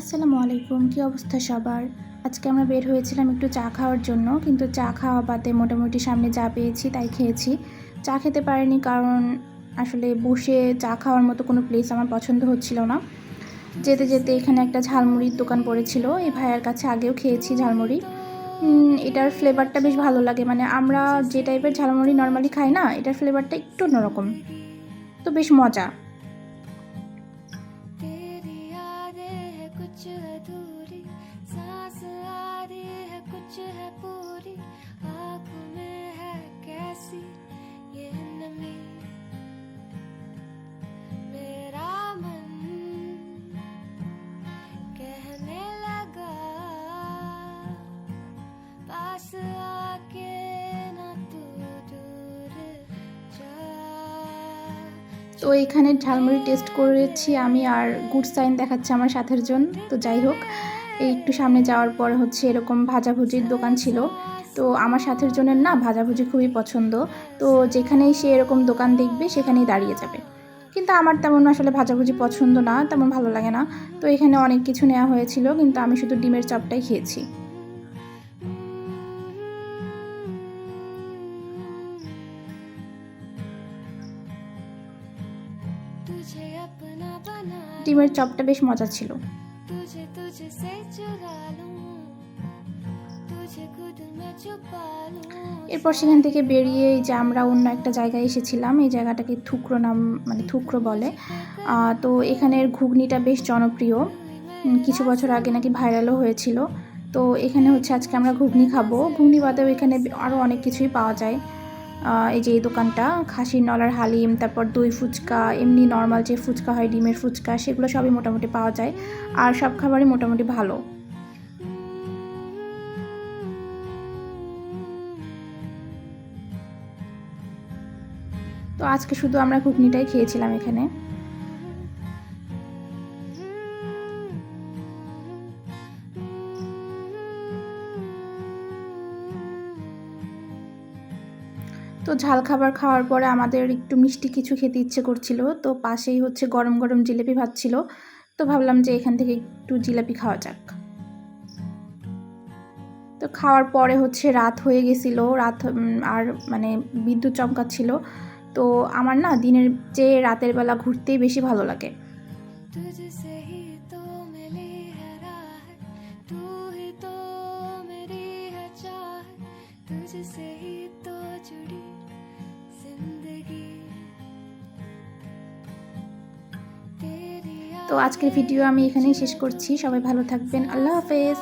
আসসালামু আলাইকুম, কী অবস্থা সবার? আজকে আমরা বের হয়েছিলাম একটু চা খাওয়ার জন্য, কিন্তু চা খাওয়া বাদে মোটামুটি সামনে যা পেয়েছি তাই খেয়েছি। চা খেতে পারিনি কারণ আসলে বসে চা খাওয়ার মতো কোনো প্লেস আমার পছন্দ হচ্ছিল না। যেতে যেতে এখানে একটা ঝালমুড়ির দোকান পড়েছিল, এই ভাইয়ের কাছে আগেও খেয়েছি ঝালমুড়ি। এটার ফ্লেভারটা বেশ ভালো লাগে মানে আমরা যে টাইপের ঝালমুড়ি নর্মালি খাই না, এটার ফ্লেভারটা একটু অন্যরকম। তো বেশ মজা। है कुछ है पूरी आंखों में है कैसी ये नमी मेरा मन कहने लगा पास आके ना तू दूर जा তো এখানে ঝালমুড়ি টেস্ট করেছি আমি আর গুড সাইন দেখাচ্ছে আমার সাথের জন তো যাই হোক এই একটু সামনে যাওয়ার পর হচ্ছে এরকম ভাজাভুজির দোকান ছিল। তো আমার সাথের জনের না ভাজাভুজি খুবই পছন্দ। তো যেখানেই সে এরকম দোকান দেখবে সেখানেই দাঁড়িয়ে যাবে। কিন্তু আমার তেমন আসলে ভাজাভুজি পছন্দ না তেমন ভালো লাগে না। তো এখানে অনেক কিছু নেওয়া হয়েছিল কিন্তু আমি শুধু ডিমের চপটাই খেয়েছি। ডিমের চপটা বেশ মজা ছিল। तुझे तुझे से चुरा लूं तुझे खुद में छुपा लूं এরপর সেখান থেকে বেরিয়ে এই যে আমরা অন্য একটা জায়গায় এসেছিলাম এই জায়গাটাকে থুকরো নাম মানে থুকরো বলে আহ, তো এখানের ঘুগনিটা বেশ জনপ্রিয় উম, কিছু বছর আগে নাকি ভাইরালও হয়েছিল তো এখানে হচ্ছে আজকে আমরা ঘুগনি খাবো ঘুগনি বাদেও এখানে আরও অনেক কিছুই পাওয়া যায় আহ, এই যে এই দোকানটা, খাসির নলার হালিম, তারপর দই ফুচকা, এমনি নর্মাল যে ফুচকা হয়, ডিমের ফুচকা, সেগুলো সবই মোটামুটি পাওয়া যায়। আর সব খাবারই মোটামুটি ভালো। তো আজকে শুধু আমরা ঘুগনিটাই খেয়েছিলাম এখানে। তো ঝাল খাবার খাওয়ার পরে আমাদের একটু মিষ্টি কিছু খেতে ইচ্ছে করছিল। তো পাশেই হচ্ছে গরম গরম জিলেপি ভাত ছিল। তো ভাবলাম যে এখান থেকে একটু জিলাপি খাওয়া যাক। তো খাওয়ার পরে হচ্ছে রাত হয়ে গেছিল। রাত আর মানে বিদ্যুৎ চমকাচ্ছিল। তো আমার না দিনের চেয়ে রাতের বেলা ঘুরতেই বেশি ভালো লাগে। তো আজকের ভিডিও আমি এখানেই শেষ করছি। সবাই ভালো থাকবেন। আল্লাহ হাফেজ।